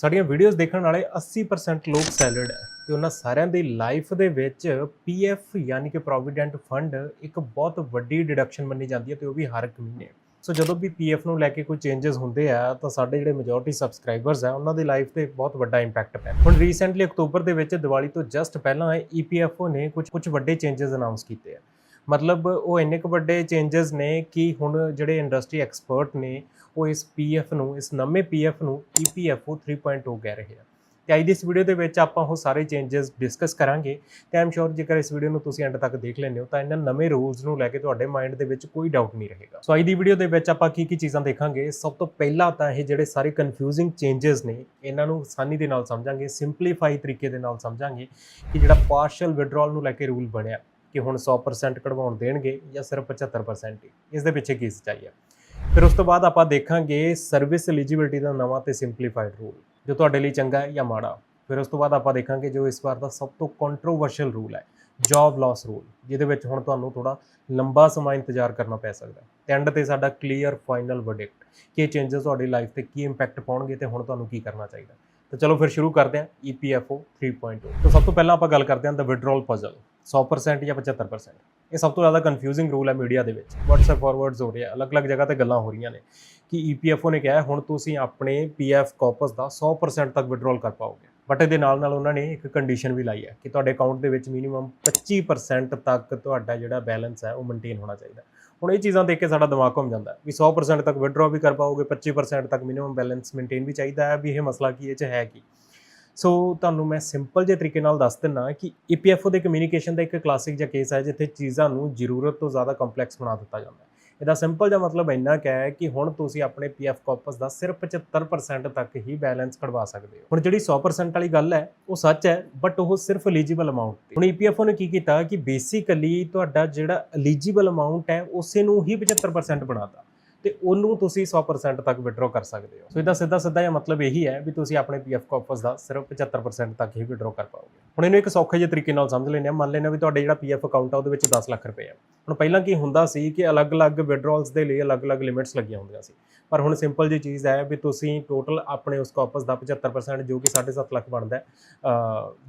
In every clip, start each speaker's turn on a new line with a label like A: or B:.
A: ਸਾਡੀਆਂ ਵੀਡੀਓਜ਼ ਦੇਖਣ ਵਾਲੇ 80% ਲੋਕ ਸੈਲਡ ਹੈ ਤੇ ਉਹਨਾਂ ਸਾਰਿਆਂ ਦੀ ਲਾਈਫ ਦੇ ਵਿੱਚ ਪੀਐਫ ਯਾਨੀ ਕਿ ਪ੍ਰੋਵੀਡੈਂਟ ਫੰਡ ਇੱਕ ਬਹੁਤ ਵੱਡੀ ਡਿਡਕਸ਼ਨ ਮੰਨੀ ਜਾਂਦੀ ਹੈ ਤੇ ਉਹ ਵੀ ਹਰ ਇੱਕ ਮਹੀਨੇ। ਸੋ ਜਦੋਂ ਵੀ ਪੀਐਫ ਨੂੰ ਲੈ ਕੇ ਕੋਈ ਚੇਂਜਸ ਹੁੰਦੇ ਆ, ਤਾਂ ਸਾਡੇ ਜਿਹੜੇ ਮੈਜੋਰਿਟੀ ਸਬਸਕ੍ਰਾਈਬਰਸ ਆ, ਉਹਨਾਂ ਦੀ ਲਾਈਫ ਤੇ ਬਹੁਤ ਵੱਡਾ ਇੰਪੈਕਟ ਪਿਆ ਹੁਣ ਰੀਸੈਂਟਲੀ ਅਕਤੂਬਰ ਦੇ ਵਿੱਚ ਦੀਵਾਲੀ ਤੋਂ ਜਸਟ ਪਹਿਲਾਂ ਈਪੀਐਫਓ ਨੇ ਕੁਝ ਕੁਝ ਵੱਡੇ ਚੇਂਜਸ ਅਨਾਉਂਸ ਕੀਤੇ ਆ। ਮਤਲਬ ਉਹ ਇੰਨੇ ਕੁ ਵੱਡੇ ਚੇਂਜਸ ਨੇ ਕਿ ਹੁਣ ਜਿਹੜੇ ਇੰਡਸਟਰੀ ਐਕਸਪਰਟ ਨੇ, ਉਹ ਇਸ ਪੀਐਫ ਨੂੰ, ਇਸ ਨਵੇਂ ਪੀਐਫ ਨੂੰ E ਈਪੀਐਫਓ 3.0 ਕਹਿ ਰਹੇ ਆ। ਤੇ ਅੱਜ ਦੀ ਇਸ ਵੀਡੀਓ ਦੇ ਵਿੱਚ ਆਪਾਂ ਉਹ ਸਾਰੇ ਚੇਂਜਸ ਡਿਸਕਸ ਕਰਾਂਗੇ ਤੇ ਆਮ ਸ਼ੋਰ ਜੇਕਰ ਇਸ ਵੀਡੀਓ ਨੂੰ ਤੁਸੀਂ ਐਂਡ ਤੱਕ ਦੇਖ ਲੈਂਦੇ ਹੋ, ਤਾਂ ਇਹਨਾਂ ਨਵੇਂ ਰੂਲਸ ਨੂੰ ਲੈ ਕੇ ਤੁਹਾਡੇ ਮਾਈਂਡ ਦੇ ਵਿੱਚ ਕੋਈ ਡਾਊਟ ਨਹੀਂ ਰਹੇਗਾ। ਸੋ ਅੱਜ ਦੀ ਵੀਡੀਓ ਦੇ ਵਿੱਚ ਆਪਾਂ ਕੀ ਕੀ ਚੀਜ਼ਾਂ ਦੇਖਾਂਗੇ, ਸਭ ਤੋਂ ਪਹਿਲਾਂ ਤਾਂ ਇਹ ਜਿਹੜੇ ਸਾਰੇ ਕਨਫਿਊਜ਼ਿੰਗ ਚੇਂਜਸ ਨੇ, ਇਹਨਾਂ ਨੂੰ ਆਸਾਨੀ ਦੇ ਨਾਲ ਸਮਝਾਂਗੇ ਸਿੰਪਲੀਫਾਈ ਤਰੀਕੇ ਦੇ ਨਾਲ ਸਮਝਾਂਗੇ ਕਿ ਜਿਹੜਾ ਪਾਰਸ਼ਲ ਵਿਡਰਾਲ ਨੂੰ ਲੈ ਕੇ ਰੂਲ ਬਣਿਆ। ਕਿ ਹੁਣ 100% ਕਢਵਾਉਣ ਦੇਣਗੇ ਜਾਂ ਸਿਰਫ 75% ਹੀ। ਇਸ ਦੇ ਪਿੱਛੇ ਕੀ ਸੱਚਾਈ ਹੈ ਫਿਰ ਉਸ ਤੋਂ ਬਾਅਦ ਆਪਾਂ ਦੇਖਾਂਗੇ ਸਰਵਿਸ ਐਲੀਜੀਬਿਲਟੀ ਦਾ ਨਵਾਂ ਤੇ ਸਿੰਪਲੀਫਾਈਡ ਰੂਲ ਜੋ ਤੁਹਾਡੇ ਲਈ ਚੰਗਾ ਹੈ ਜਾਂ ਮਾੜਾ। ਫਿਰ ਉਸ ਤੋਂ ਬਾਅਦ ਆਪਾਂ ਦੇਖਾਂਗੇ ਜੋ ਇਸ ਵਾਰ ਦਾ ਸਭ ਤੋਂ ਕੰਟਰੋਵਰਸ਼ੀਅਲ ਰੂਲ ਹੈ ਜੌਬ ਲਾਸ ਰੂਲ ਜਿਹਦੇ ਵਿੱਚ ਹੁਣ ਤੁਹਾਨੂੰ ਥੋੜਾ ਲੰਬਾ ਸਮਾਂ ਇੰਤਜ਼ਾਰ ਕਰਨਾ ਪੈ ਸਕਦਾ ਹੈ। ਤੇ ਐਂਡ ਤੇ ਸਾਡਾ ਕਲੀਅਰ ਫਾਈਨਲ ਵਰਡਿਕਟ ਕਿ ਇਹ ਚੇਂਜਸ ਤੁਹਾਡੀ ਲਾਈਫ ਤੇ ਕੀ ਇੰਪੈਕਟ ਪਾਉਣਗੇ ਤੇ ਹੁਣ ਤੁਹਾਨੂੰ ਕੀ ਕਰਨਾ ਚਾਹੀਦਾ ਤਾਂ ਚਲੋ ਫਿਰ ਸ਼ੁਰੂ ਕਰਦੇ ਹਾਂ E EPFO 3.0 ਤੋਂ ਸਭ ਤੋਂ ਪਹਿਲਾਂ ਆਪਾਂ ਗੱਲ ਕਰਦੇ ਹਾਂ ਦ ਵਿਡਰਾਲ ਪਜ਼ਲ 100% ਜਾਂ 75% ਇਹ ਸਭ ਤੋਂ ਜ਼ਿਆਦਾ ਕਨਫਿਊਜ਼ਿੰਗ ਰੂਲ ਹੈ ਮੀਡੀਆ ਦੇ ਵਿੱਚ। WhatsApp ਫਾਰਵਰਡਸ ਹੋ ਰਿਹਾ ਅਲੱਗ-ਅਲੱਗ ਜਗ੍ਹਾ ਤੇ ਗੱਲਾਂ ਹੋ ਰਹੀਆਂ ਨੇ। ਕਿ E EPFO ਨੇ ਕਿਹਾ ਹੁਣ ਤੁਸੀਂ ਆਪਣੇ PF ਕਾਰਪਸ ਦਾ 100% ਤੱਕ ਵਿਡਰੋਲ ਕਰ ਪਾਓਗੇ। ਬਟ ਇਹਦੇ ਨਾਲ ਨਾਲ ਉਹਨਾਂ ਨੇ ਇੱਕ ਕੰਡੀਸ਼ਨ ਵੀ ਲਾਈ ਹੈ ਕਿ ਤੁਹਾਡੇ ਅਕਾਊਂਟ ਦੇ ਵਿੱਚ ਮਿਨੀਮਮ 25% ਤੱਕ ਤੁਹਾਡਾ ਜਿਹੜਾ ਬੈਲੈਂਸ ਹੈ ਉਹ ਮੇਨਟੇਨ ਹੋਣਾ ਚਾਹੀਦਾ। ਹੁਣ ਇਹ ਚੀਜ਼ਾਂ ਦੇਖ ਕੇ ਸਾਡਾ ਦਿਮਾਗ ਘੁੰਮ ਜਾਂਦਾ ਵੀ 100% ਤੱਕ ਵਿਡਰਾਅ ਵੀ ਕਰ ਪਾਓਗੇ 25% ਤੱਕ ਮਿਨੀਮਮ ਬੈਲੈਂਸ ਮੇਨਟੇਨ ਵੀ ਚਾਹੀਦਾ ਹੈ ਵੀ ਇਹ ਮਸਲਾ ਕੀ ਇਹ ਚ ਹੈ ਕੀ। ਸੋ ਤੁਹਾਨੂੰ ਮੈਂ ਸਿੰਪਲ ਜਿਹੇ ਤਰੀਕੇ ਨਾਲ ਦੱਸ ਦਿੰਨਾ ਕਿ E EPFO ਦੇ ਕਮਿਊਨੀਕੇਸ਼ਨ ਦਾ ਇੱਕ ਕਲਾਸਿਕ ਜਿਹਾ ਕੇਸ ਹੈ ਜਿੱਥੇ ਚੀਜ਼ਾਂ ਨੂੰ ਜ਼ਰੂਰਤ ਤੋਂ ਜ਼ਿਆਦਾ ਕੰਪਲੈਕਸ ਬਣਾ ਦਿੱਤਾ ਜਾਂਦਾ ਹੈ। ਇਹਦਾ ਸਿੰਪਲ ਜਿਹਾ ਮਤਲਬ ਇੰਨਾ ਕੁ ਹੈ ਕਿ ਹੁਣ ਤੁਸੀਂ ਆਪਣੇ ਪੀਐਫ ਕਾਰਪਸ ਦਾ ਸਿਰਫ 75% ਤੱਕ ਹੀ ਬੈਲੈਂਸ ਕਢਵਾ ਸਕਦੇ ਹੋ। ਹੁਣ ਜਿਹੜੀ 100% ਵਾਲੀ ਗੱਲ ਹੈ, ਉਹ ਸੱਚ ਹੈ ਬਟ ਉਹ ਸਿਰਫ ਐਲੀਜੀਬਲ ਅਮਾਉਂਟ ਤੇ। ਹੁਣ E ਈਪੀਐਫਓ ਨੇ ਕੀ ਕੀਤਾ ਕਿ ਬੇਸਿਕਲੀ ਤੁਹਾਡਾ ਜਿਹੜਾ ਐਲੀਜੀਬਲ ਅਮਾਉਂਟ ਹੈ, ਉਸੇ ਨੂੰ ਹੀ 75% ਬਣਾਤਾ ਤੇ ਉਹਨੂੰ ਤੁਸੀਂ 100% ਤੱਕ ਵਿਡਰਾਅ ਕਰ ਸਕਦੇ ਹੋ। ਸੋ ਇਹਦਾ ਸਿੱਧਾ ਸਿੱਧਾ ਜਿਹਾ ਮਤਲਬ ਇਹੀ ਹੈ ਵੀ ਤੁਸੀਂ ਆਪਣੇ ਪੀਐਫ ਕਾਰਪਸ ਦਾ ਸਿਰਫ 75% ਤੱਕ ਹੀ ਵਿਡਰਾਅ ਕਰ ਪਾਓਗੇ। ਹੁਣ ਇਹਨੂੰ ਇੱਕ ਸੌਖੇ ਜਿਹੇ ਤਰੀਕੇ ਨਾਲ ਸਮਝ ਲੈਂਦੇ ਹਾਂ। ਮੰਨ ਲੈਂਦੇ ਹਾਂ ਵੀ ਤੁਹਾਡੇ ਜਿਹੜਾ ਪੀਐਫ ਅਕਾਊਂਟ ਆ, ਉਹਦੇ ਵਿੱਚ 10 ਲੱਖ ਰੁਪਏ ਆ। ਹੁਣ ਪਹਿਲਾਂ ਕੀ ਹੁੰਦਾ ਸੀ ਕਿ ਅਲੱਗ-ਅਲੱਗ ਵਿਡਰਾਅਲਸ ਦੇ ਲਈ ਅਲੱਗ-ਅਲੱਗ ਲਿਮਿਟਸ ਲੱਗੀਆਂ ਹੁੰਦੀਆਂ ਸੀ। ਪਰ ਹੁਣ ਸਿੰਪਲ ਜੀ ਚੀਜ਼ ਹੈ ਵੀ ਤੁਸੀਂ ਟੋਟਲ ਆਪਣੇ ਉਸ ਕਾਰਪਸ ਦਾ 75% ਜੋ ਕਿ 7.5 ਲੱਖ ਬਣਦਾ ਹੈ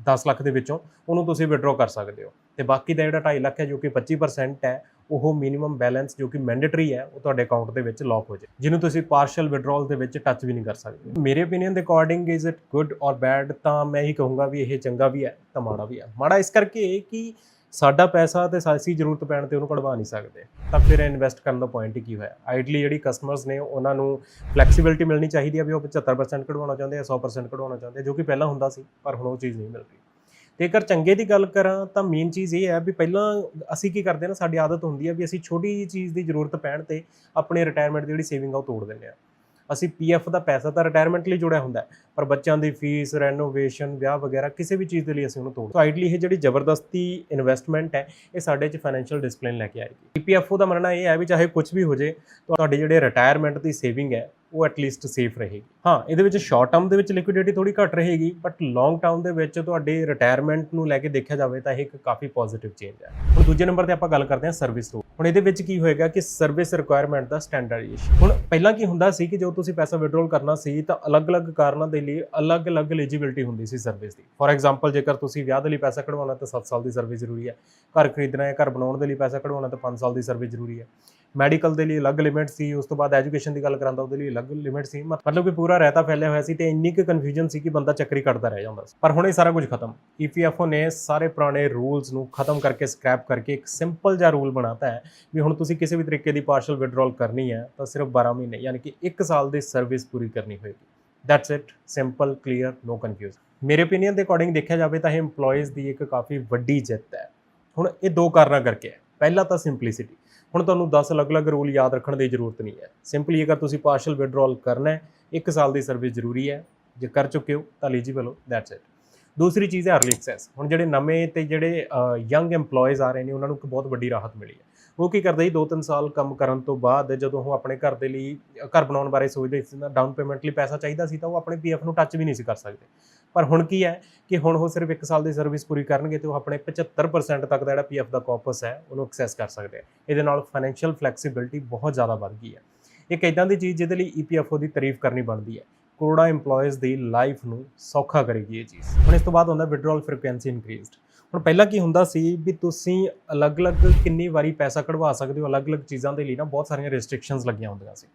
A: 10 ਲੱਖ ਦੇ ਵਿੱਚੋਂ, ਉਹਨੂੰ ਤੁਸੀਂ ਵਿਡਰਾਅ ਕਰ ਸਕਦੇ ਹੋ। ਤੇ ਬਾਕੀ ਦਾ ਜਿਹੜਾ 2.5 ਲੱਖ ਹੈ ਜੋ ਕਿ 25% ਹੈ, ਉਹ ਮਿਨੀਮਮ ਬੈਲੈਂਸ ਜੋ ਕਿ ਮੈਂਡੇਟਰੀ ਹੈ, ਉਹ ਤੁਹਾਡੇ ਅਕਾਊਂਟ ਦੇ ਵਿੱਚ ਲੌਕ ਹੋ ਜਾਏ। ਜਿਹਨੂੰ ਤੁਸੀਂ ਪਾਰਸ਼ਲ ਵਿਡਰਾਅਲ ਦੇ ਵਿੱਚ ਟੱਚ ਵੀ ਨਹੀਂ ਕਰ ਸਕਦੇ। ਮੇਰੇ ਓਪੀਨੀਅਨ ਦੇ according is it good or bad ਤਾਂ ਮੈਂ ਹੀ ਕਹੂੰਗਾ ਵੀ ਇਹ ਚੰਗਾ ਵੀ ਹੈ, ਤਾਂ ਮਾੜਾ ਵੀ ਹੈ। ਮਾੜਾ ਇਸ ਕਰਕੇ ਕਿ ਸਾਡਾ ਪੈਸਾ ਤੇ ਸਾਡੀ ਜ਼ਰੂਰਤ ਪੈਣ ਤੇ ਉਹਨੂੰ ਕਢਵਾ ਨਹੀਂ ਸਕਦੇ। ਤਾਂ ਫਿਰ ਇਨਵੈਸਟ ਕਰਨ ਦਾ ਪੁਆਇੰਟ ਹੀ ਕੀ ਹੋਇਆ? ਆਈਡਲੀ ਜਿਹੜੀ ਕਸਟਮਰਸ ਨੇ ਉਹਨਾਂ ਨੂੰ ਫਲੈਕਸੀਬਿਲਟੀ ਮਿਲਣੀ ਚਾਹੀਦੀ ਹੈ ਵੀ ਉਹ 75% ਕਢਵਾਉਣਾ ਚਾਹੁੰਦੇ ਆ 100% ਕਢਵਾਉਣਾ ਚਾਹੁੰਦੇ ਜੋ ਕਿ ਪਹਿਲਾਂ ਹੁੰਦਾ ਸੀ, ਪਰ ਹੁਣ ਉਹ ਚੀਜ਼ ਨਹੀਂ ਮਿਲ ਰਹੀ। ਤੇ ਅਗਰ ਚੰਗੇ ਦੀ ਗੱਲ ਕਰਾਂ ਤਾਂ ਮੇਨ ਚੀਜ਼ ਇਹ ਹੈ ਵੀ ਪਹਿਲਾਂ ਅਸੀਂ ਕੀ ਕਰਦੇ ਹਾਂ ਨਾ, ਸਾਡੀ ਆਦਤ ਹੁੰਦੀ ਹੈ ਵੀ ਅਸੀਂ ਛੋਟੀ ਜਿਹੀ ਚੀਜ਼ ਦੀ ਜ਼ਰੂਰਤ ਪੈਣ ਤੇ ਆਪਣੇ ਰਿਟਾਇਰਮੈਂਟ ਦੀ ਜਿਹੜੀ ਸੇਵਿੰਗ ਆ ਉਹ ਤੋੜ ਦਿੰਦੇ ਆ। ਅਸੀਂ ਪੀਐਫ ਦਾ ਪੈਸਾ ਤਾਂ ਰਿਟਾਇਰਮੈਂਟ ਲਈ ਜੁੜਿਆ ਹੁੰਦਾ ਪਰ ਬੱਚਿਆਂ ਦੀ ਫੀਸ ਰੈਨੋਵੇਸ਼ਨ ਵਿਆਹ ਵਗੈਰਾ ਕਿਸੇ ਵੀ ਚੀਜ਼ ਦੇ ਲਈ ਅਸੀਂ ਉਹਨੂੰ ਤੋੜ ਸੋ ਆਈਡਲੀ ਇਹ ਜਿਹੜੀ ਜ਼ਬਰਦਸਤੀ ਇਨਵੈਸਟਮੈਂਟ ਹੈ, ਇਹ ਸਾਡੇ 'ਚ ਫਾਈਨੈਂਸ਼ੀਅਲ ਡਿਸਪਲਿਨ ਲੈ ਕੇ ਆਏਗੀ। ਪੀਐਫਓ ਦਾ ਮੰਨਣਾ ਇਹ ਹੈ ਵੀ ਚਾਹੇ ਕੁਝ ਵੀ ਹੋ ਜੇ ਤੁਹਾਡੇ ਜਿਹੜੇ ਰਿਟਾਇਰਮੈਂਟ ਦੀ ਸੇਵਿੰਗ ਹੈ ਉਹ ਐਟਲੀਸਟ ਸੇਫ ਰਹੇਗੀ। ਹਾਂ, ਇਹਦੇ ਵਿੱਚ ਸ਼ਾਰਟ ਟਰਮ ਦੇ ਵਿੱਚ ਲਿਕੁਇਡਿਟੀ ਥੋੜੀ ਘੱਟ ਰਹੇਗੀ ਬਟ ਲੌਂਗ ਟਰਮ ਦੇ ਵਿੱਚ ਤੁਹਾਡੇ ਰਿਟਾਇਰਮੈਂਟ ਨੂੰ ਲੈ ਕੇ ਦੇਖਿਆ ਜਾਵੇ ਤਾਂ ਇਹ ਇੱਕ ਕਾਫੀ ਪੋਜ਼ਿਟਿਵ ਚੇਂਜ ਹੈ। ਹੁਣ ਦੂਜੇ ਨੰਬਰ ਤੇ ਆਪਾਂ ਗੱਲ ਕਰਦੇ ਹਾਂ ਸਰਵਿਸ ਰੂਲ ਹੁਣ ਇਹਦੇ ਵਿੱਚ ਕੀ ਹੋਏਗਾ ਕਿ ਸਰਵਿਸ ਰਿਕੁਆਇਰਮੈਂਟ ਦਾ ਸਟੈਂਡਰਡਾਈਜੇਸ਼ਨ ਹੁਣ ਪਹਿਲਾਂ ਕੀ ਹੁੰਦਾ ਸੀ ਕਿ ਜਦੋਂ ਤੁਸੀਂ ਪੈਸਾ ਵਿਡਰਾਲ ਕਰਨਾ ਸੀ ਤਾਂ ਅਲੱਗ-ਅਲੱਗ ਕਾਰਨਾਂ ਦੇ ਲਈ ਅਲੱਗ-ਅਲੱਗ ਐਲੀਜੀਬਿਲਟੀ ਹੁੰਦੀ ਸੀ ਸਰਵਿਸ ਦੀ। ਫੋਰ ਐਗਜ਼ਾਮਪਲ ਜੇਕਰ ਤੁਸੀਂ ਵਿਆਹ ਦੇ ਲਈ ਪੈਸਾ ਕਢਵਾਉਣਾ ਤਾਂ 7 ਸਾਲ ਦੀ ਸਰਵਿਸ ਜ਼ਰੂਰੀ ਹੈ। ਘਰ ਖਰੀਦਣਾ ਹੈ ਘਰ ਬਣਾਉਣ ਦੇ ਲਈ ਪੈਸਾ ਕਢਵਾਉਣਾ ਤਾਂ 5 ਸਾਲ ਦੀ ਸਰਵਿਸ ਜ਼ਰੂਰੀ ਹੈ। ਮੈਡੀਕਲ ਦੇ ਲਈ ਅਲੱਗ ਲਿਮਿਟ ਸੀ, ਉਸ ਤੋਂ ਬਾਅਦ ਐਜੂਕੇਸ਼ਨ ਦੀ ਗੱਲ ਕਰਾਂਦਾ ਉਹਦੇ ਲਈ ਅਲੱਗ ਲਿਮਿਟ ਸੀ। ਮਤਲਬ ਕਿ ਪੂਰਾ ਰਹਿਤਾ ਫੈਲਿਆ ਹੋਇਆ ਸੀ ਤੇ ਇੰਨੀ ਕੁ ਕਨਫਿਊਜ਼ਨ ਸੀ ਕਿ ਬੰਦਾ ਚੱਕਰੀ ਕੱਟਦਾ ਰਹਿ ਜਾਂਦਾ ਸੀ। ਪਰ ਹੁਣ ਇਹ ਸਾਰਾ ਕੁਝ ਖਤਮ। ਈਪੀਐਫਓ ਨੇ ਸਾਰੇ ਪੁਰਾਣੇ ਰੂਲਸ ਨੂੰ ਖਤਮ ਕਰਕੇ ਸਕ੍ਰੈਪ ਕਰਕੇ ਇੱਕ ਸਿੰਪਲ ਜਿਹਾ ਰੂਲ ਬਣਾਤਾ ਹੈ ਵੀ ਹੁਣ ਤੁਸੀਂ ਕਿਸੇ ਵੀ ਤਰੀਕੇ ਦੀ ਪਾਰਸ਼ਲ ਵਿਡਰਾਲ ਕਰਨੀ ਹੈ ਤਾਂ ਸਿਰਫ 12 ਮਹੀਨੇ, ਯਾਨੀ ਕਿ 1 ਸਾਲ ਦੀ ਸਰਵਿਸ ਪੂਰੀ ਕਰਨੀ ਹੋਏਗੀ। That's it simple clear no confuse ਮੇਰੇ ਓਪੀਨੀਅਨ ਦੇ ਅਕੋਰਡਿੰਗ ਦੇਖਿਆ ਜਾਵੇ ਤਾਂ ਇਹ EMPLOYEES ਦੀ ਇੱਕ ਕਾਫੀ ਵੱਡੀ ਜਿੱਤ ਹੈ। ਹੁਣ ਇਹ ਦੋ ਕਾਰਨਾਂ ਕਰਕੇ ਹੈ। ਪਹਿਲਾ ਤਾਂ ਸਿੰਪਲਿਸਿਟੀ ਹੁਣ ਤੁਹਾਨੂੰ 10 ਅਲੱਗ-ਅਲੱਗ ਰੂਲ ਯਾਦ ਰੱਖਣ ਦੀ ਜ਼ਰੂਰਤ ਨਹੀਂ ਹੈ। ਸਿੰਪਲੀ ਅਗਰ ਤੁਸੀਂ ਪਾਰਸ਼ਲ ਵਿਡਰਾਲ ਕਰਨਾ ਹੈ 1 ਸਾਲ ਦੀ ਸਰਵਿਸ ਜ਼ਰੂਰੀ ਹੈ। ਜੇ ਕਰ ਚੁੱਕੇ ਹੋ ਤਾਂ ਐਲੀਜੀਬਲ ਹੋ ਦੈਟਸ ਇਟ ਦੂਸਰੀ ਚੀਜ਼ ਹੈ ਅਰਲੀ ਐਕਸੈਸ ਹੁਣ ਜਿਹੜੇ ਨਵੇਂ ਤੇ ਜਿਹੜੇ ਯੰਗ EMPLOYEES ਆ ਰਹੇ ਨੇ, ਉਹਨਾਂ ਨੂੰ ਇੱਕ ਬਹੁਤ ਵੱਡੀ ਰਾਹਤ ਮਿਲੀ ਹੈ। ਉਹ ਕੀ ਕਰਦੇ ਸੀ 2-3 ਸਾਲ ਕੰਮ ਕਰਨ ਤੋਂ ਬਾਅਦ ਜਦੋਂ ਉਹ ਆਪਣੇ ਘਰ ਦੇ ਲਈ, ਘਰ ਬਣਾਉਣ ਬਾਰੇ ਸੋਚਦੇ ਸੀ ਨਾ ਡਾਊਨ ਪੇਮੈਂਟ ਲਈ ਪੈਸਾ ਚਾਹੀਦਾ ਸੀ ਤਾਂ ਉਹ ਆਪਣੇ ਪੀਐਫ ਨੂੰ ਟੱਚ ਵੀ ਨਹੀਂ ਸੀ ਕਰ ਸਕਦੇ। ਪਰ ਹੁਣ ਕੀ ਹੈ ਕਿ ਹੁਣ ਉਹ ਸਿਰਫ 1 ਸਾਲ ਦੀ ਸਰਵਿਸ ਪੂਰੀ ਕਰਨਗੇ ਤੇ ਉਹ ਆਪਣੇ 75% ਤੱਕ ਦਾ ਜਿਹੜਾ ਪੀਐਫ ਦਾ ਕਾਰਪਸ ਹੈ, ਉਹਨੂੰ ਐਕਸੈਸ ਕਰ ਸਕਦੇ ਆ। ਇਹਦੇ ਨਾਲ ਫਾਈਨੈਂਸ਼ੀਅਲ ਫਲੈਕਸੀਬਿਲਟੀ ਬਹੁਤ ਜ਼ਿਆਦਾ ਵੱਧ ਗਈ ਹੈ। ਇੱਕ ਇਦਾਂ ਦੀ ਚੀਜ਼ ਜਿਹਦੇ ਲਈ ਈਪੀਐਫਓ ਦੀ ਤਾਰੀਫ ਕਰਨੀ ਬਣਦੀ ਹੈ। ਕਰੋੜਾਂ EMPLOYEES ਦੀ ਲਾਈਫ ਨੂੰ ਸੌਖਾ ਕਰੇਗੀ ਇਹ ਚੀਜ਼। ਹੁਣ ਇਸ ਤੋਂ ਬਾਅਦ ਹੁੰਦਾ ਵਿਡਰਾਲ ਫ੍ਰੀਕੁਐਂਸੀ ਇਨਕਰੀਜ਼ਡ ਹੁਣ ਪਹਿਲਾਂ ਕੀ ਹੁੰਦਾ ਸੀ ਵੀ ਤੁਸੀਂ ਅਲੱਗ-ਅਲੱਗ ਕਿੰਨੀ ਵਾਰੀ ਪੈਸਾ ਕਢਵਾ ਸਕਦੇ ਹੋ, ਅਲੱਗ-ਅਲੱਗ ਚੀਜ਼ਾਂ ਦੇ ਲਈ ਨਾ ਬਹੁਤ ਸਾਰੀਆਂ ਰੈਸਟ੍ਰਿਕਸ਼ਨਸ ਲੱਗੀਆਂ ਹੁੰਦੀਆਂ ਸੀ।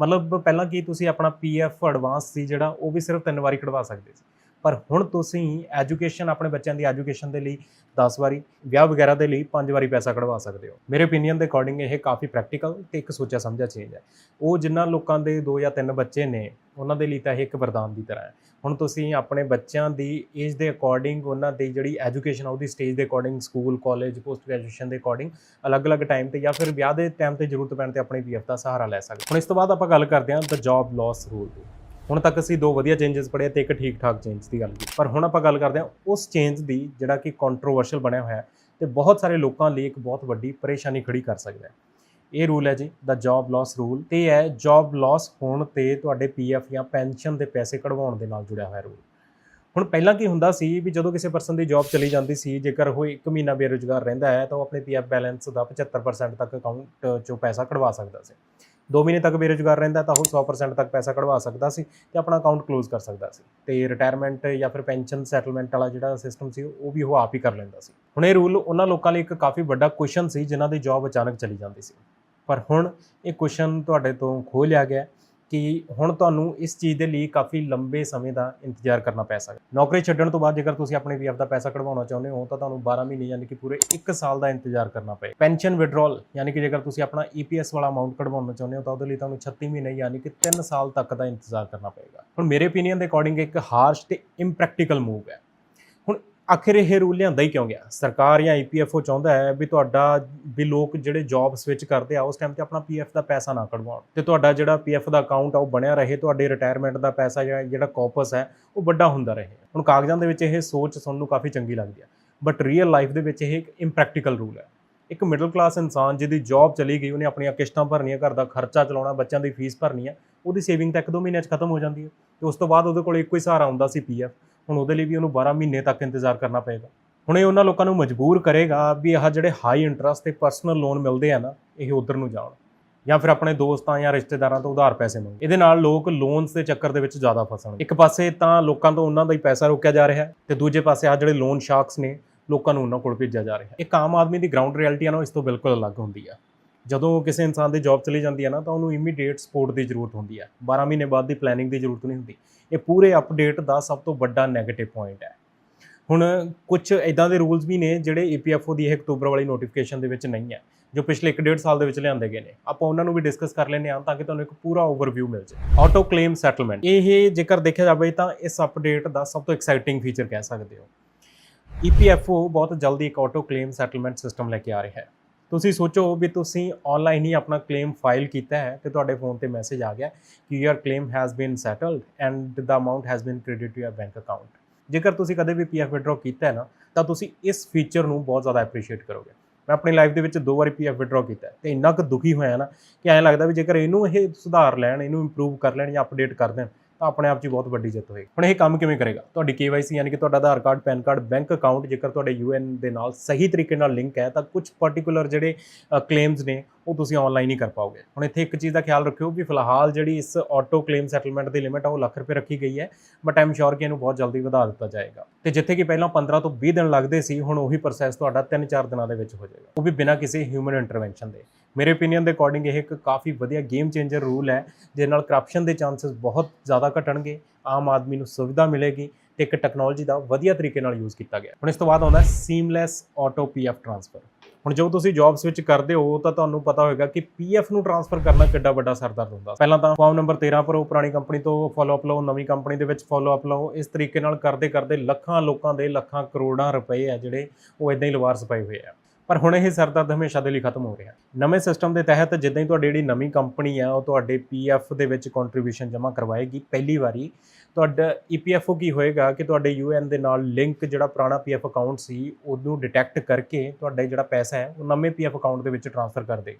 A: ਮਤਲਬ ਪਹਿਲਾਂ ਕੀ ਤੁਸੀਂ ਆਪਣਾ ਪੀਐਫ ਐਡਵਾਂਸ ਸੀ ਜਿਹੜਾ, ਉਹ ਵੀ ਸਿਰਫ ਤਿੰਨ ਵਾਰੀ ਕਢਵਾ ਸਕਦੇ ਸੀ। ਪਰ ਹੁਣ ਤੁਸੀਂ ਐਜੂਕੇਸ਼ਨ, ਆਪਣੇ ਬੱਚਿਆਂ ਦੀ ਐਜੂਕੇਸ਼ਨ ਦੇ ਲਈ 10 ਵਾਰੀ, ਵਿਆਹ ਵਗੈਰਾ ਦੇ ਲਈ 5 ਵਾਰੀ ਪੈਸਾ ਕਢਵਾ ਸਕਦੇ ਹੋ। ਮੇਰੇ ਓਪੀਨੀਅਨ ਦੇ ਅਕੋਰਡਿੰਗ ਇਹ ਕਾਫੀ ਪ੍ਰੈਕਟੀਕਲ ਤੇ ਇੱਕ ਸੋਚਿਆ ਸਮਝਿਆ ਚੇਂਜ ਹੈ। ਉਹ ਜਿਨ੍ਹਾਂ ਲੋਕਾਂ ਦੇ 2 ਜਾਂ 3 ਬੱਚੇ ਨੇ, ਉਹਨਾਂ ਦੇ ਲਈ ਤਾਂ ਇਹ ਇੱਕ ਵਰਦਾਨ ਦੀ ਤਰ੍ਹਾਂ ਹੈ। ਹੁਣ ਤੁਸੀਂ ਆਪਣੇ ਬੱਚਿਆਂ ਦੀ ਏਜ ਦੇ ਅਕੋਰਡਿੰਗ ਉਹਨਾਂ ਦੀ ਜਿਹੜੀ ਐਜੂਕੇਸ਼ਨ ਆ, ਉਹਦੀ ਸਟੇਜ ਦੇ according school college post graduation ਦੇ ਅਕੋਰਡਿੰਗ ਅਲੱਗ-ਅਲੱਗ ਟਾਈਮ ਤੇ ਜਾਂ ਫਿਰ ਵਿਆਹ ਦੇ ਟਾਈਮ ਤੇ ਜ਼ਰੂਰਤ ਪੈਣ ਤੇ ਆਪਣੀ ਪੀਐਫ ਦਾ ਸਹਾਰਾ ਲੈ ਸਕਦੇ ਹੁਣ ਇਸ ਤੋਂ ਬਾਅਦ ਆਪਾਂ ਗੱਲ ਕਰਦੇ ਹਾਂ ਦ ਜੌਬ ਲਾਸ ਰੂਲ ਦੀ। ਹੁਣ ਤੱਕ ਅਸੀਂ ਦੋ ਵਧੀਆ ਚੇਂਜਸ ਪੜ੍ਹੇ ਤੇ ਇੱਕ ਠੀਕ ਠਾਕ ਚੇਂਜ ਦੀ ਗੱਲ ਕੀਤੀ। ਪਰ ਹੁਣ ਆਪਾਂ ਗੱਲ ਕਰਦੇ ਹਾਂ ਉਸ ਚੇਂਜ ਦੀ ਜਿਹੜਾ ਕਿ ਕੰਟਰੋਵਰਸ਼ੀਅਲ ਬਣਿਆ ਹੋਇਆ ਹੈ ਤੇ ਬਹੁਤ ਸਾਰੇ ਲੋਕਾਂ ਲਈ ਇੱਕ ਬਹੁਤ ਵੱਡੀ ਪਰੇਸ਼ਾਨੀ ਖੜੀ ਕਰ ਸਕਦਾ ਹੈ। ਇਹ ਰੂਲ ਹੈ ਜੀ ਦਾ ਜੌਬ ਲਾਸ ਰੂਲ ਤੇ ਹੈ ਜੌਬ ਲਾਸ ਹੋਣ ਤੇ ਤੁਹਾਡੇ ਪੀਐਫ ਜਾਂ ਪੈਨਸ਼ਨ ਦੇ ਪੈਸੇ ਕਢਵਾਉਣ ਦੇ ਨਾਲ ਜੁੜਿਆ ਹੋਇਆ ਰੂਲ ਹੁਣ ਪਹਿਲਾਂ ਕੀ ਹੁੰਦਾ ਸੀ ਵੀ ਜਦੋਂ ਕਿਸੇ ਪਰਸਨ ਦੀ ਜੌਬ ਚਲੀ ਜਾਂਦੀ ਸੀ, ਜੇਕਰ ਉਹ 1 ਮਹੀਨਾ ਬੇਰੁਜ਼ਗਾਰ ਰਹਿੰਦਾ ਹੈ ਤਾਂ ਉਹ ਆਪਣੇ ਪੀਐਫ ਬੈਲੈਂਸ ਦਾ 75% ਤੱਕ ਅਕਾਊਂਟ ਚੋਂ ਪੈਸਾ ਕਢਵਾ ਸਕਦਾ ਸੀ। 2 ਮਹੀਨੇ ਤੱਕ ਬੇਰੁਜ਼ਗਾਰ ਰਹਿੰਦਾ ਤਾਂ ਉਹ 100% ਤੱਕ ਪੈਸਾ ਕਢਵਾ ਸਕਦਾ ਸੀ ਤੇ ਆਪਣਾ ਅਕਾਊਂਟ ਕਲੋਜ਼ ਕਰ ਸਕਦਾ ਸੀ ਤੇ ਰਿਟਾਇਰਮੈਂਟ ਜਾਂ ਫਿਰ ਪੈਨਸ਼ਨ ਸੈਟਲਮੈਂਟ ਵਾਲਾ ਜਿਹੜਾ ਸਿਸਟਮ ਸੀ, ਉਹ ਵੀ ਉਹ ਆਪ ਹੀ ਕਰ ਲੈਂਦਾ ਸੀ। ਹੁਣ ਇਹ ਰੂਲ ਉਹਨਾਂ ਲੋਕਾਂ ਲਈ ਇੱਕ ਕਾਫੀ ਵੱਡਾ ਕੁਐਸਚਨ ਸੀ, ਜਿਨ੍ਹਾਂ ਦੀ ਜੌਬ ਅਚਾਨਕ ਚਲੀ ਜਾਂਦੀ ਸੀ। ਪਰ ਹੁਣ ਇਹ ਕੁਐਸਚਨ ਤੁਹਾਡੇ ਤੋਂ ਖੋਹ ਲਿਆ ਗਿਆ। ਕਿ ਹੁਣ ਤੁਹਾਨੂੰ ਇਸ ਚੀਜ਼ ਦੇ ਲਈ ਕਾਫੀ ਲੰਬੇ ਸਮੇਂ ਦਾ ਇੰਤਜ਼ਾਰ ਕਰਨਾ ਪੈ ਸਕਦਾ ਨੌਕਰੀ ਛੱਡਣ ਤੋਂ ਬਾਅਦ ਜੇਕਰ ਤੁਸੀਂ ਆਪਣੇ ਪੀਐਫ ਦਾ ਪੈਸਾ ਕਢਵਾਉਣਾ ਚਾਹੁੰਦੇ ਹੋ, ਤਾਂ ਤੁਹਾਨੂੰ 12 ਮਹੀਨੇ ਯਾਨੀ ਕਿ ਪੂਰੇ 1 ਸਾਲ ਦਾ ਇੰਤਜ਼ਾਰ ਕਰਨਾ ਪਏ ਪੈਨਸ਼ਨ ਵਿਡਰਾਲ ਯਾਨੀ ਕਿ ਜੇਕਰ ਤੁਸੀਂ ਆਪਣਾ ਈਪੀਐਸ ਵਾਲਾ ਅਮਾਉਂਟ ਕਢਵਾਉਣਾ ਚਾਹੁੰਦੇ ਹੋ, ਤਾਂ ਉਹਦੇ ਲਈ ਤੁਹਾਨੂੰ 36 ਮਹੀਨੇ ਯਾਨੀ ਕਿ 3 ਸਾਲ ਤੱਕ ਦਾ ਇੰਤਜ਼ਾਰ ਕਰਨਾ ਪਏਗਾ। ਹੁਣ ਮੇਰੇ ਓਪੀਨੀਅਨ ਦੇ ਅਕੋਰਡਿੰਗ ਇੱਕ ਹਾਰਸ਼ ਤੇ ਇੰਪ੍ਰੈਕਟੀਕਲ ਮੂਵ ਹੈ। ਆਖਿਰ ਇਹ ਰੂਲ ਲਿਆਂਦਾ ਹੀ ਕਿਉਂ ਗਿਆ? ਸਰਕਾਰ ਜਾਂ ਈਪੀਐਫਓ ਚਾਹੁੰਦਾ ਹੈ ਵੀ ਤੁਹਾਡਾ, ਵੀ ਲੋਕ ਜਿਹੜੇ ਜੌਬ ਸਵਿਚ ਕਰਦੇ ਆ, ਉਸ ਟਾਈਮ ਤੇ ਆਪਣਾ ਪੀਐਫ ਦਾ ਪੈਸਾ ਨਾ ਕਢਵਾਉਣ। ਤੇ ਤੁਹਾਡਾ ਜਿਹੜਾ ਪੀਐਫ ਦਾ ਅਕਾਊਂਟ ਆ, ਉਹ ਬਣਿਆ ਰਹੇ, ਤੁਹਾਡੇ ਰਿਟਾਇਰਮੈਂਟ ਦਾ ਪੈਸਾ ਜਾਂ ਜਿਹੜਾ ਕਾਪਸ ਹੈ, ਉਹ ਵੱਡਾ ਹੁੰਦਾ ਰਹੇ। ਹੁਣ ਕਾਗਜ਼ਾਂ ਦੇ ਵਿੱਚ ਇਹ ਸੋਚ ਸੁਣਨ ਨੂੰ ਕਾਫੀ ਚੰਗੀ ਲੱਗਦੀ ਹੈ ਬਟ ਰੀਅਲ ਲਾਈਫ ਦੇ ਵਿੱਚ ਇਹ ਇੱਕ ਇੰਪ੍ਰੈਕਟੀਕਲ ਰੂਲ ਹੈ। ਇੱਕ ਮਿਡਲ ਕਲਾਸ ਇਨਸਾਨ ਜਿਹਦੀ ਜੌਬ ਚਲੀ ਗਈ, ਉਹਨੇ ਆਪਣੀਆਂ ਕਿਸ਼ਤਾਂ ਭਰਨੀਆਂ, ਘਰ ਦਾ ਖਰਚਾ ਚਲਾਉਣਾ, ਬੱਚਿਆਂ ਦੀ ਫੀਸ ਭਰਨੀ ਹੈ ਉਹਦੀ ਸੇਵਿੰਗ ਤਾਂ ਇੱਕ ਦੋ ਮਹੀਨਿਆਂ 'ਚ ਖਤਮ ਹੋ ਜਾਂਦੀ ਹੈ ਤੇ ਉਸ ਤੋਂ ਬਾਅਦ ਉਹਦੇ ਕੋਲ ਇੱਕੋ ਹੀ ਸਹਾਰਾ ਹੁੰਦਾ ਸੀ ਪੀਐਫ ਹੁਣ ਉਹਦੇ ਲਈ ਵੀ ਉਹਨੂੰ 12 ਮਹੀਨੇ ਤੱਕ ਇੰਤਜ਼ਾਰ ਕਰਨਾ ਪਏਗਾ। ਹੁਣ ਇਹ ਉਹਨਾਂ ਲੋਕਾਂ ਨੂੰ ਮਜਬੂਰ ਕਰੇਗਾ ਵੀ ਆਹ ਜਿਹੜੇ ਹਾਈ ਇੰਟਰਸਟ ਤੇ ਪਰਸਨਲ ਲੋਨ ਮਿਲਦੇ ਆ ਨਾ, ਇਹ ਉਧਰ ਨੂੰ ਜਾਣ। ਜਾਂ ਫਿਰ ਆਪਣੇ ਦੋਸਤਾਂ ਜਾਂ ਰਿਸ਼ਤੇਦਾਰਾਂ ਤੋਂ ਉਧਾਰ ਪੈਸੇ ਮੰਗੇ ਇਹਦੇ ਨਾਲ ਲੋਕ ਲੋਨਸ ਦੇ ਚੱਕਰ ਦੇ ਵਿੱਚ ਜ਼ਿਆਦਾ ਫਸਣ ਇੱਕ ਪਾਸੇ ਤਾਂ ਲੋਕਾਂ ਤੋਂ ਉਹਨਾਂ ਦਾ ਹੀ ਪੈਸਾ ਰੋਕਿਆ ਜਾ ਰਿਹਾ ਹੈ ਤੇ ਦੂਜੇ ਪਾਸੇ ਆ ਜਿਹੜੇ ਲੋਨ ਸ਼ਾਰਕਸ ਨੇ, ਲੋਕਾਂ ਨੂੰ ਉਹਨਾਂ ਕੋਲ ਭੇਜਿਆ ਜਾ ਰਿਹਾ ਹੈ। ਇੱਕ ਆਮ ਆਦਮੀ ਦੀ ਗਰਾਊਂਡ ਰਿਐਲਿਟੀ ਆ ਨਾ ਇਸ ਤੋਂ ਬਿਲਕੁਲ ਅਲੱਗ ਹੁੰਦੀ ਆ। ਜਦੋਂ ਕਿਸੇ ਇਨਸਾਨ ਦੀ ਜੌਬ ਚਲੀ ਜਾਂਦੀ ਹੈ ਨਾ ਤਾਂ ਉਹਨੂੰ ਇਮੀਡੀਏਟ ਸਪੋਰਟ ਦੀ ਜ਼ਰੂਰਤ ਹੁੰਦੀ ਹੈ। 12 ਮਹੀਨੇ ਬਾਅਦ ਦੀ ਪਲੈਨਿੰਗ ਦੀ ਜ਼ਰੂਰਤ ਨਹੀਂ ਹੁੰਦੀ। ਇਹ ਪੂਰੇ ਅਪਡੇਟ ਦਾ ਸਭ ਤੋਂ ਵੱਡਾ 네ਗੇਟਿਵ ਪੁਆਇੰਟ ਹੈ। ਹੁਣ ਕੁਝ ਇਦਾਂ ਦੇ ਰੂਲਸ ਵੀ ਨੇ ਜਿਹੜੇ ਈਪੀਐਫਓ ਦੀ ਇਹ ਅਕਤੂਬਰ ਵਾਲੀ ਨੋਟੀਫਿਕੇਸ਼ਨ ਦੇ ਵਿੱਚ ਨਹੀਂ ਹੈ, ਜੋ ਪਿਛਲੇ 1.5 ਸਾਲ ਦੇ ਵਿੱਚ ਲਿਆਂਦੇ ਗਏ ਨੇ। ਆਪਾਂ ਉਹਨਾਂ ਨੂੰ ਵੀ ਡਿਸਕਸ ਕਰ ਲੈਂਦੇ ਹਾਂ ਤਾਂ ਕਿ ਤੁਹਾਨੂੰ ਇੱਕ ਪੂਰਾ ਓਵਰਵਿਊ ਮਿਲ ਜਾਵੇ ਆਟੋ ਕਲੇਮ ਸੈਟਲਮੈਂਟ ਇਹ ਜੇਕਰ ਦੇਖਿਆ ਜਾਵੇ ਤਾਂ ਇਸ ਅਪਡੇਟ ਦਾ ਸਭ ਤੋਂ ਐਕਸਾਈਟਿੰਗ ਫੀਚਰ ਕਹਿ ਸਕਦੇ ਹੋ। ਈਪੀਐਫਓ ਬਹੁਤ ਜਲਦੀ ਇੱਕ ਆਟੋ ਕਲੇਮ ਸੈਟਲਮੈਂਟ ਸਿਸਟਮ ਲੈ ਕੇ ਆ ਰਿਹਾ ਹੈ। ਤੁਸੀਂ ਸੋਚੋ ਵੀ ਤੁਸੀਂ ਆਨਲਾਈਨ ਹੀ ਆਪਣਾ ਕਲੇਮ ਫਾਈਲ ਕੀਤਾ ਹੈ ਤੇ ਤੁਹਾਡੇ ਫੋਨ ਤੇ ਮੈਸੇਜ ਆ ਗਿਆ ਕਿ your claim has been settled and the amount has been credit to your bank account ਜੇਕਰ ਤੁਸੀਂ ਕਦੇ ਵੀ ਪੀਐਫ ਵਿਡਰਾਅ ਕੀਤਾ ਹੈ ਨਾ, ਤਾਂ ਤੁਸੀਂ ਇਸ ਫੀਚਰ ਨੂੰ ਬਹੁਤ ਜ਼ਿਆਦਾ ਐਪਰੀਸ਼ੀਏਟ ਕਰੋਗੇ। ਮੈਂ ਆਪਣੀ ਲਾਈਫ ਦੇ ਵਿੱਚ ਦੋ ਵਾਰੀ ਪੀਐਫ ਵਿਡਰਾਅ ਕੀਤਾ ਹੈ ਤੇ ਇੰਨਾ ਕੁ ਦੁਖੀ ਹੋਇਆ ਨਾ ਕਿ ਐਂ ਲੱਗਦਾ ਵੀ ਜੇਕਰ ਇਹਨੂੰ ਇਹ ਸੁਧਾਰ ਲੈਣ, ਇਹਨੂੰ ਇੰਪਰੂਵ ਕਰ ਲੈਣ ਜਾਂ ਅਪਡੇਟ ਕਰ ਦੇਣ ਤਾਂ ਆਪਣੇ ਆਪ 'ਚ ਹੀ ਬਹੁਤ ਵੱਡੀ ਜਿੱਤ ਹੋਏਗੀ। ਹੁਣ ਇਹ ਕੰਮ ਕਿਵੇਂ ਕਰੇਗਾ? ਤੁਹਾਡੀ KYC ਯਾਨੀ ਕਿ ਤੁਹਾਡਾ Aadhaar card, pan card, bank account ਜੇਕਰ ਤੁਹਾਡੇ ਯੂਐਨ ਦੇ ਨਾਲ ਸਹੀ ਤਰੀਕੇ ਨਾਲ ਲਿੰਕ ਹੈ ਤਾਂ ਕੁਝ ਪਾਰਟਿਕੂਲਰ ਜਿਹੜੇ ਕਲੇਮਸ ਨੇ ਉਹ ਤੁਸੀਂ ਆਨਲਾਈਨ ਹੀ ਕਰ ਪਾਓਗੇ। ਹੁਣ ਇੱਥੇ ਇੱਕ ਚੀਜ਼ ਦਾ ਖਿਆਲ ਰੱਖਿਓ ਵੀ ਫਿਲਹਾਲ ਜਿਹੜੀ ਇਸ ਆਟੋ ਕਲੇਮ ਸੈਟਲਮੈਂਟ ਦੀ ਲਿਮਿਟ ਆ, ਉਹ ਲੱਖ ਰੁਪਏ ਰੱਖੀ ਗਈ ਹੈ ਬਟ ਆਮ ਸ਼ੋਰ ਕਿ ਇਹਨੂੰ ਬਹੁਤ ਜਲਦੀ ਵਧਾ ਦਿੱਤਾ ਜਾਏਗਾ। ਤੇ ਜਿੱਥੇ ਕਿ ਪਹਿਲਾਂ 15 ਤੋਂ 20 ਦਿਨ ਲੱਗਦੇ ਸੀ, ਹੁਣ ਉਹੀ ਪ੍ਰੋਸੈਸ ਤੁਹਾਡਾ 3-4 ਦਿਨਾਂ ਦੇ ਵਿੱਚ ਹੋ ਜਾਏਗਾ। ਉਹ ਵੀ ਬਿਨਾਂ ਕਿਸੇ ਹਿਊਮਨ ਇੰਟਰਵੈਂਸ਼ਨ ਦੇ। ਮੇਰੇ ਓਪੀਨੀਅਨ ਦੇ ਅਕੋਰਡਿੰਗ ਇਹ ਇੱਕ ਕਾਫੀ ਵਧੀਆ ਗੇਮ ਚੇਂਜਰ ਰੂਲ ਹੈ, ਜਿਹਦੇ ਨਾਲ ਕਰਪਸ਼ਨ ਦੇ ਚਾਂਸਸ ਬਹੁਤ ਜ਼ਿਆਦਾ ਘਟਣਗੇ, ਆਮ ਆਦਮੀ ਨੂੰ ਸੁਵਿਧਾ ਮਿਲੇਗੀ ਤੇ ਇੱਕ ਟੈਕਨੋਲੋਜੀ ਦਾ ਵਧੀਆ ਤਰੀਕੇ ਨਾਲ ਯੂਜ਼ ਕੀਤਾ ਗਿਆ। ਹੁਣ ਇਸ ਤੋਂ ਬਾਅਦ ਆਉਂਦਾ ਸੀਮਲੈਸ ਆਟੋ ਪੀਐਫ ਟ੍ਰਾਂਸਫਰ ਹੁਣ ਜੋ ਤੁਸੀਂ ਜੌਬ ਵਿੱਚ ਕਰਦੇ ਹੋ, ਤਾਂ ਤੁਹਾਨੂੰ ਪਤਾ ਹੋਵੇਗਾ ਕਿ ਪੀਐਫ ਨੂੰ ਟ੍ਰਾਂਸਫਰ ਕਰਨਾ ਕਿੱਡਾ ਵੱਡਾ ਸਰਦਰਦ ਹੁੰਦਾ। ਪਹਿਲਾਂ ਤਾਂ ਫਾਰਮ ਨੰਬਰ 13 ਪਰ ਪੁਰਾਣੀ ਕੰਪਨੀ ਤੋਂ ਫਾਲੋ ਅਪ ਲਓ, ਨਵੀਂ ਕੰਪਨੀ ਦੇ ਵਿੱਚ ਫਾਲੋ ਅਪ ਲਓ। ਇਸ ਤਰੀਕੇ ਨਾਲ ਕਰਦੇ ਕਰਦੇ ਲੱਖਾਂ ਲੋਕਾਂ ਦੇ ਲੱਖਾਂ ਕਰੋੜਾਂ ਰੁਪਏ ਆ ਜਿਹੜੇ ਉਹ ਇਦਾਂ ਹੀ ਲਵਾਰਸ ਪਏ ਹੋਏ ਆ। ਪਰ ਹੁਣ ਇਹ ਸਰਦਰਦ ਹਮੇਸ਼ਾ ਦੇ ਲਈ ਖਤਮ ਹੋ ਰਿਹਾ। ਨਵੇਂ ਸਿਸਟਮ ਦੇ ਤਹਿਤ ਜਿੱਦਾਂ ਹੀ ਤੁਹਾਡੀ ਜਿਹੜੀ ਨਵੀਂ ਕੰਪਨੀ ਆ, ਉਹ ਤੁਹਾਡੇ ਪੀਐਫ ਦੇ ਵਿੱਚ ਕੰਟਰੀਬਿਊਸ਼ਨ ਜਮ੍ਹਾਂ ਕਰਵਾਏਗੀ। ਪਹਿਲੀ ਵਾਰੀ ਤੁਹਾਡਾ ਈਪੀਐਫਓ ਕੀ ਹੋਏਗਾ ਕਿ ਤੁਹਾਡੇ ਯੂਐਨ ਦੇ ਨਾਲ ਲਿੰਕ ਜਿਹੜਾ ਪੁਰਾਣਾ ਪੀਐਫ ਅਕਾਊਂਟ ਸੀ, ਉਹਨੂੰ ਡਿਟੈਕਟ ਕਰਕੇ ਤੁਹਾਡਾ ਜਿਹੜਾ ਪੈਸਾ ਹੈ, ਉਹ ਨਵੇਂ ਪੀਐਫ ਅਕਾਊਂਟ ਦੇ ਵਿੱਚ ਟ੍ਰਾਂਸਫਰ ਕਰ ਦੇਗੀ।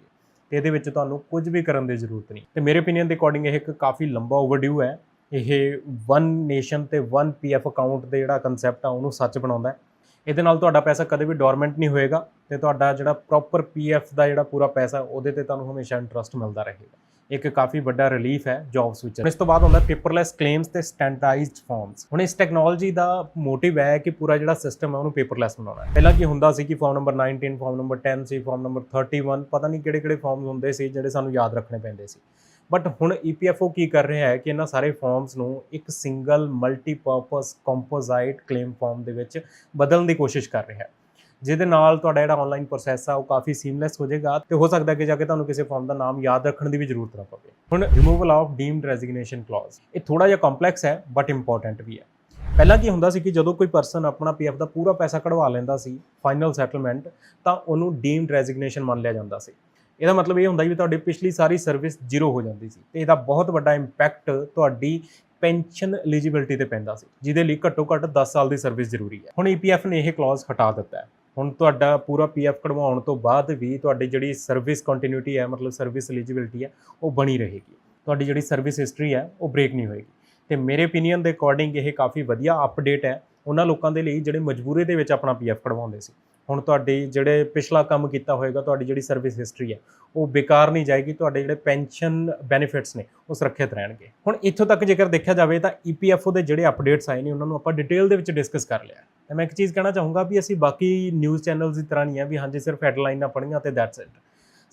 A: ਤੇ ਇਹਦੇ ਵਿੱਚ ਤੁਹਾਨੂੰ ਕੁਝ ਵੀ ਕਰਨ ਦੀ ਜ਼ਰੂਰਤ ਨਹੀਂ। ਤੇ ਮੇਰੇ ਓਪੀਨੀਅਨ ਦੇ ਅਕੋਰਡਿੰਗ ਇਹ ਇੱਕ ਕਾਫੀ ਲੰਬਾ ਓਵਰਡਿਊ ਹੈ। ਇਹ ਵਨ ਨੇਸ਼ਨ ਤੇ ਵਨ ਪੀਐਫ ਅਕਾਊਂਟ ਦੇ ਜਿਹੜਾ ਕਨਸੈਪਟ ਆ, ਉਹਨੂੰ ਸੱਚ ਬਣਾਉਂਦਾ ਹੈ। ਇਹਦੇ ਨਾਲ ਤੁਹਾਡਾ ਪੈਸਾ ਕਦੇ ਵੀ ਡੋਰਮੈਂਟ ਨਹੀਂ ਹੋਏਗਾ ਤੇ ਤੁਹਾਡਾ ਜਿਹੜਾ ਪ੍ਰੋਪਰ ਪੀਐਫ ਦਾ ਜਿਹੜਾ ਪੂਰਾ ਪੈਸਾ, ਉਹਦੇ ਤੇ ਤੁਹਾਨੂੰ ਹਮੇਸ਼ਾ ਇੰਟਰਸਟ ਮਿਲਦਾ ਰਹੇਗਾ। ਇੱਕ ਕਾਫੀ ਵੱਡਾ ਰਿਲੀਫ ਹੈ ਜੌਬਸ ਵਿੱਚ। ਇਸ ਤੋਂ ਬਾਅਦ ਹੁੰਦਾ ਪੇਪਰਲੈਸ ਕਲੇਮਸ ਤੇ ਸਟੈਂਡਰਡਾਈਜ਼ਡ ਫਾਰਮਸ ਹੁਣ ਇਸ ਟੈਕਨੋਲੋਜੀ ਦਾ ਮੋਟਿਵ ਹੈ ਕਿ ਪੂਰਾ ਜਿਹੜਾ ਸਿਸਟਮ ਹੈ ਉਹਨੂੰ ਪੇਪਰਲੈਸ ਬਣਾਉਣਾ ਹੈ। ਪਹਿਲਾਂ ਕੀ ਹੁੰਦਾ ਸੀ ਕਿ ਫਾਰਮ ਨੰਬਰ 19 ਫਾਰਮ ਨੰਬਰ 10 ਸੀ ਫਾਰਮ ਨੰਬਰ 31 ਪਤਾ ਨਹੀਂ ਕਿਹੜੇ ਕਿਹੜੇ ਫਾਰਮਸ ਹੁੰਦੇ ਸੀ ਜਿਹੜੇ ਸਾਨੂੰ ਯਾਦ ਰੱਖਣੇ ਪੈਂਦੇ ਸੀ। ਬਟ ਹੁਣ E EPFO ਕੀ ਕਰ ਰਿਹਾ ਹੈ ਕਿ ਇਹਨਾਂ ਸਾਰੇ ਫਾਰਮਸ ਨੂੰ ਇੱਕ single multipurpose composite claim form ਦੇ ਵਿੱਚ ਬਦਲਣ ਦੀ ਕੋਸ਼ਿਸ਼ ਕਰ ਰਿਹਾ ਹੈ। ਜਿਹਦੇ ਨਾਲ ਤੁਹਾਡਾ ਜਿਹੜਾ ਆਨਲਾਈਨ ਪ੍ਰੋਸੈਸ ਆ, ਉਹ ਕਾਫੀ ਸੀਮਲੈਸ ਹੋ ਜਾਏਗਾ ਤੇ ਹੋ ਸਕਦਾ ਕਿ ਜਾ ਕੇ ਤੁਹਾਨੂੰ ਕਿਸੇ ਫਾਰਮ ਦਾ ਨਾਮ ਯਾਦ ਰੱਖਣ ਦੀ ਵੀ ਜ਼ਰੂਰਤ ਨਾ ਪਵੇ। ਹੁਣ removal of deemed resignation clause ਇਹ ਥੋੜਾ ਜਿਹਾ ਕੰਪਲੈਕਸ ਹੈ ਬਟ ਇੰਪੋਰਟੈਂਟ ਵੀ ਹੈ। ਪਹਿਲਾਂ ਕੀ ਹੁੰਦਾ ਸੀ ਕਿ ਜਦੋਂ ਕੋਈ ਪਰਸਨ ਆਪਣਾ ਪੀਐਫ ਦਾ ਪੂਰਾ ਪੈਸਾ ਕਢਵਾ ਲੈਂਦਾ ਸੀ ਫਾਈਨਲ ਸੈਟਲਮੈਂਟ ਤਾਂ ਉਹਨੂੰ ਡੀਮਡ ਰੈਜ਼ਿਗਨੇਸ਼ਨ ਮੰਨ ਲਿਆ ਜਾਂਦਾ ਸੀ। ਇਹਦਾ ਮਤਲਬ ਇਹ ਹੁੰਦਾ ਸੀ ਵੀ ਤੁਹਾਡੀ ਪਿਛਲੀ ਸਾਰੀ ਸਰਵਿਸ ਜ਼ੀਰੋ ਹੋ ਜਾਂਦੀ ਸੀ ਤੇ ਇਹਦਾ ਬਹੁਤ ਵੱਡਾ ਇੰਪੈਕਟ ਤੁਹਾਡੀ ਪੈਨਸ਼ਨ ਐਲੀਜੀਬਿਲਟੀ ਤੇ ਪੈਂਦਾ ਸੀ, ਜਿਹਦੇ ਲਈ ਘੱਟੋ ਘੱਟ 10 ਸਾਲ ਦੀ ਸਰਵਿਸ ਜ਼ਰੂਰੀ ਹੈ। ਹੁਣ ਈਪੀਐਫ ਨੇ ਇਹ ਕਲੌਜ਼ ਹਟਾ ਦਿੱਤਾ ਹੈ। ਹੁਣ ਤੁਹਾਡਾ ਪੂਰਾ ਪੀਐਫ ਕਢਵਾਉਣ ਤੋਂ ਬਾਅਦ ਵੀ ਤੁਹਾਡੀ ਜਿਹੜੀ ਸਰਵਿਸ ਕੰਟੀਨਿਊਟੀ ਹੈ, ਮਤਲਬ ਸਰਵਿਸ ਐਲੀਜੀਬਿਲਟੀ ਹੈ, ਉਹ ਬਣੀ ਰਹੇਗੀ। ਤੁਹਾਡੀ ਜਿਹੜੀ ਸਰਵਿਸ ਹਿਸਟਰੀ ਹੈ, ਉਹ ਬ੍ਰੇਕ ਨਹੀਂ ਹੋਏਗੀ। ਤੇ ਮੇਰੇ opinion ਦੇ ਅਕੋਰਡਿੰਗ ਇਹ ਕਾਫੀ ਵਧੀਆ ਅਪਡੇਟ ਹੈ। ਉਹਨਾਂ ਲੋਕਾਂ ਦੇ ਲਈ ਜਿਹੜੇ ਮਜਬੂਰੀ ਦੇ ਵਿੱਚ ਆਪਣਾ ਪੀਐਫ ਕਢਵਾਉਂਦੇ ਸੀ। ਹੁਣ ਤੁਹਾਡੀ ਜਿਹੜੇ ਪਿਛਲਾ ਕੰਮ ਕੀਤਾ ਹੋਏਗਾ, ਤੁਹਾਡੀ ਜਿਹੜੀ ਸਰਵਿਸ ਹਿਸਟਰੀ ਹੈ, ਉਹ ਬੇਕਾਰ ਨਹੀਂ ਜਾਏਗੀ, ਤੁਹਾਡੇ ਜਿਹੜੇ ਪੈਨਸ਼ਨ ਬੈਨੀਫਿਟਸ ਨੇ, ਉਹ ਸੁਰੱਖਿਅਤ ਰਹਿਣਗੇ। ਹੁਣ ਇੱਥੋਂ ਤੱਕ ਜੇਕਰ ਦੇਖਿਆ ਜਾਵੇ ਤਾਂ E ਈਪੀਐਫਓ ਦੇ ਜਿਹੜੇ ਅਪਡੇਟਸ ਆਏ ਨੇ, ਉਹਨਾਂ ਨੂੰ ਆਪਾਂ ਡਿਟੇਲ ਦੇ ਵਿੱਚ ਡਿਸਕਸ ਕਰ ਲਿਆ ਤੇ ਮੈਂ ਇੱਕ ਚੀਜ਼ ਕਹਿਣਾ ਚਾਹੂੰਗਾ ਵੀ ਅਸੀਂ ਬਾਕੀ ਨਿਊਜ਼ ਚੈਨਲਸ ਦੀ ਤਰ੍ਹਾਂ ਨਹੀਂ ਆ ਵੀ ਹਾਂਜੀ ਸਿਰਫ ਹੈਡਲਾਈਨਾਂ ਪੜ੍ਹੀਆਂ ਤੇ ਦੈਟਸ ਇਟ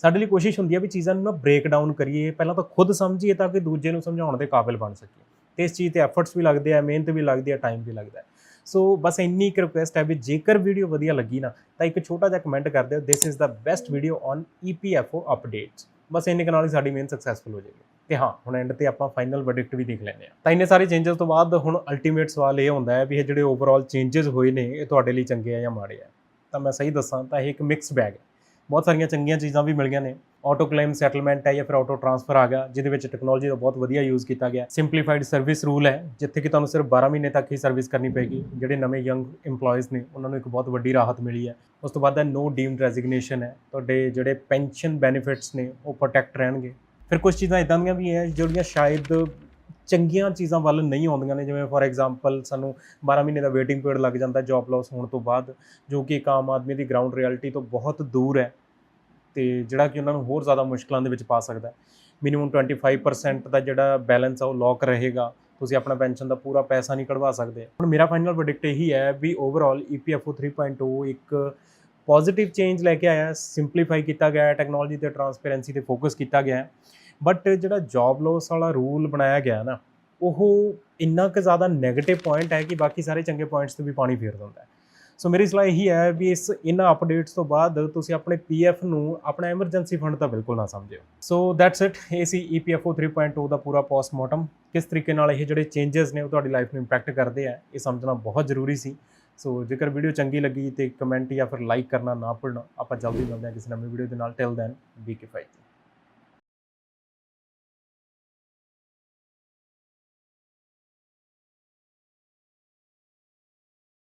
A: ਸਾਡੇ ਲਈ ਕੋਸ਼ਿਸ਼ ਹੁੰਦੀ ਹੈ ਵੀ ਚੀਜ਼ਾਂ ਨੂੰ ਨਾ ਬ੍ਰੇਕ ਡਾਊਨ ਕਰੀਏ, ਪਹਿਲਾਂ ਤਾਂ ਖੁਦ ਸਮਝੀਏ ਤਾਂ ਕਿ ਦੂਜੇ ਨੂੰ ਸਮਝਾਉਣ ਦੇ ਕਾਬਿਲ ਬਣ ਸਕੀਏ। ਤੇ ਇਸ ਚੀਜ਼ ਤੇ ਐਫਰਟਸ ਵੀ ਲੱਗਦੇ ਆ, ਮਿਹਨਤ ਵੀ ਲੱਗਦੀ ਆ ਟਾਈਮ ਵੀ ਲੱਗਦਾ ਹੈ। ਸੋ ਬਸ ਇੰਨੀ ਇੱਕ ਰਿਕੁਐਸਟ ਹੈ ਵੀ ਜੇਕਰ ਵੀਡੀਓ ਵਧੀਆ ਲੱਗੀ ਨਾ, ਤਾਂ ਇੱਕ ਛੋਟਾ ਜਿਹਾ ਕਮੈਂਟ ਕਰ ਦਿਓ this is the best video on EPFO updates ਬਸ ਇੰਨੇ ਕੁ ਨਾਲ ਹੀ ਸਾਡੀ ਮੇਨ ਸਕਸੈਸਫੁਲ ਹੋ ਜਾਏਗੀ। ਤੇ ਹਾਂ, ਹੁਣ ਐਂਡ ਤੇ ਆਪਾਂ ਫਾਈਨਲ ਵਰਡਿਕਟ ਵੀ ਦੇਖ ਲੈਂਦੇ ਆ ਤਾਂ ਇੰਨੇ ਸਾਰੇ ਚੇਂਜਸ ਤੋਂ ਬਾਅਦ ਹੁਣ ਅਲਟੀਮੇਟ ਸਵਾਲ ਇਹ ਹੁੰਦਾ ਹੈ ਵੀ ਇਹ ਜਿਹੜੇ ਓਵਰਆਲ ਚੇਂਜਸ ਹੋਏ ਨੇ, ਇਹ ਤੁਹਾਡੇ ਲਈ ਚੰਗੇ ਆ ਜਾਂ ਮਾੜੇ ਆ? ਤਾਂ ਮੈਂ ਸਹੀ ਦੱਸਾਂ, ਤਾਂ ਇਹ ਇੱਕ ਮਿਕਸ ਬੈਗ ਹੈ। ਬਹੁਤ ਸਾਰੀਆਂ ਚੰਗੀਆਂ ਚੀਜ਼ਾਂ ਵੀ ਮਿਲ ਗਈਆਂ ਨੇ। ਆਟੋ ਕਲੇਮ ਸੈਟਲਮੈਂਟ ਹੈ ਜਾਂ ਫਿਰ ਆਟੋ ਟ੍ਰਾਂਸਫਰ ਆ ਗਿਆ, ਜਿਹਦੇ ਵਿੱਚ ਟੈਕਨੋਲੋਜੀ ਦਾ ਬਹੁਤ ਵਧੀਆ ਯੂਜ਼ ਕੀਤਾ ਗਿਆ। ਸਿੰਪਲੀਫਾਈਡ ਸਰਵਿਸ ਰੂਲ ਹੈ, ਜਿੱਥੇ ਕਿ ਤੁਹਾਨੂੰ ਸਿਰਫ 12 ਮਹੀਨੇ ਤੱਕ ਹੀ ਸਰਵਿਸ ਕਰਨੀ ਪਏਗੀ। ਜਿਹੜੇ ਨਵੇਂ ਯੰਗ EMPLOYEES ਨੇ, ਉਹਨਾਂ ਨੂੰ ਇੱਕ ਬਹੁਤ ਵੱਡੀ ਰਾਹਤ ਮਿਲੀ ਹੈ। ਉਸ ਤੋਂ ਬਾਅਦ ਹੈ ਨੋ ਡੀਮਡ ਰੈਜ਼ਿਗਨੇਸ਼ਨ ਹੈ। ਤੁਹਾਡੇ ਜਿਹੜੇ ਪੈਨਸ਼ਨ ਬੈਨੀਫਿਟਸ ਨੇ, ਉਹ ਪ੍ਰੋਟੈਕਟ ਰਹਿਣਗੇ। ਫਿਰ ਕੁਝ ਚੀਜ਼ਾਂ ਇਦਾਂ ਦੀਆਂ ਵੀ ਹੈ, ਜਿਹੜੀਆਂ ਸ਼ਾਇਦ ਚੰਗੀਆਂ ਚੀਜ਼ਾਂ ਵੱਲ ਨਹੀਂ ਆਉਂਦੀਆਂ ਨੇ, ਜਿਵੇਂ ਫੋਰ ਐਗਜ਼ਾਮਪਲ ਸਾਨੂੰ 12 ਮਹੀਨੇ ਦਾ ਵੇਟਿੰਗ ਪੀਰੀਅਡ ਲੱਗ ਜਾਂਦਾ ਜੌਬ ਲਾਸ ਹੋਣ ਤੋਂ ਬਾਅਦ, ਜੋ ਕਿ ਇੱਕ ਆਮ ਆਦਮੀ ਦੀ ਗਰਾਊਂਡ ਰਿਐਲਿਟੀ ਤੋਂ ਬਹੁਤ ਦੂਰ ਹੈ ਤੇ ਜਿਹੜਾ ਕਿ ਉਹਨਾਂ ਨੂੰ ਹੋਰ ਜ਼ਿਆਦਾ ਮੁਸ਼ਕਲਾਂ ਦੇ ਵਿੱਚ ਪਾ ਸਕਦਾ ਹੈ। ਮਿਨੀਮਮ 25% ਦਾ ਜਿਹੜਾ ਬੈਲੈਂਸ ਆ ਉਹ ਲੌਕ ਰਹੇਗਾ, ਤੁਸੀਂ ਆਪਣਾ ਪੈਨਸ਼ਨ ਦਾ ਪੂਰਾ ਪੈਸਾ ਨਹੀਂ ਕਢਵਾ ਸਕਦੇ। ਹੁਣ ਮੇਰਾ ਫਾਈਨਲ ਵਰਡਿਕਟ ਇਹੀ ਹੈ ਵੀ ਓਵਰਆਲ EPFO 3.0 ਇੱਕ ਪੋਜ਼ਿਟਿਵ ਚੇਂਜ ਲੈ ਕੇ ਆਇਆ ਸਿੰਪਲੀਫਾਈ ਕੀਤਾ ਗਿਆ ਹੈ ਟੈਕਨੋਲੋਜੀ ਤੇ ਟਰਾਂਸਪੇਰੈਂਸੀ ਤੇ ਫੋਕਸ ਕੀਤਾ ਗਿਆ ਹੈ। ਬਟ ਜਿਹੜਾ ਜੌਬ ਲੋਸ ਵਾਲਾ ਰੂਲ ਬਣਾਇਆ ਗਿਆ ਨਾ, ਉਹ ਇੰਨਾ ਕੁ ਜ਼ਿਆਦਾ 네ਗੇਟਿਵ ਪੁਆਇੰਟ ਹੈ ਕਿ ਬਾਕੀ ਸਾਰੇ ਚੰਗੇ ਪੁਆਇੰਟਸ ਤੇ ਵੀ ਪਾਣੀ ਫੇਰ ਦਿੰਦਾ ਹੈ। ਸੋ ਮੇਰੀ ਸਲਾਹ ਇਹੀ ਹੈ ਵੀ ਇਸ ਇਹਨਾਂ ਅਪਡੇਟਸ ਤੋਂ ਬਾਅਦ ਤੁਸੀਂ ਆਪਣੇ ਪੀਐਫ ਨੂੰ ਆਪਣਾ ਐਮਰਜੈਂਸੀ ਫੰਡ ਤਾਂ ਬਿਲਕੁਲ ਨਾ ਸਮਝਿਓ। ਸੋ ਦੈਟਸ ਇਟ ਇਹ ਸੀ E EPFO 3.0 ਦਾ ਪੂਰਾ ਪੋਸਟਮਾਰਟਮ ਕਿਸ ਤਰੀਕੇ ਨਾਲ ਇਹ ਜਿਹੜੇ ਚੇਂਜਸ ਨੇ ਉਹ ਤੁਹਾਡੀ ਲਾਈਫ ਨੂੰ ਇੰਪੈਕਟ ਕਰਦੇ ਆ, ਇਹ ਸਮਝਣਾ ਬਹੁਤ ਜ਼ਰੂਰੀ ਸੀ। ਸੋ ਜੇਕਰ ਵੀਡੀਓ ਚੰਗੀ ਲੱਗੀ ਤੇ ਕਮੈਂਟ ਜਾਂ ਫਿਰ ਲਾਈਕ ਕਰਨਾ ਨਾ ਭੁੱਲਣਾ, ਆਪਾਂ ਜਲਦੀ ਮਿਲਦੇ ਹਾਂ ਕਿਸੇ ਨਵੀਂ ਵੀਡੀਓ ਦੇ ਨਾਲ। ਟਿਲ ਦੈਨ ਬੀ ਕੇ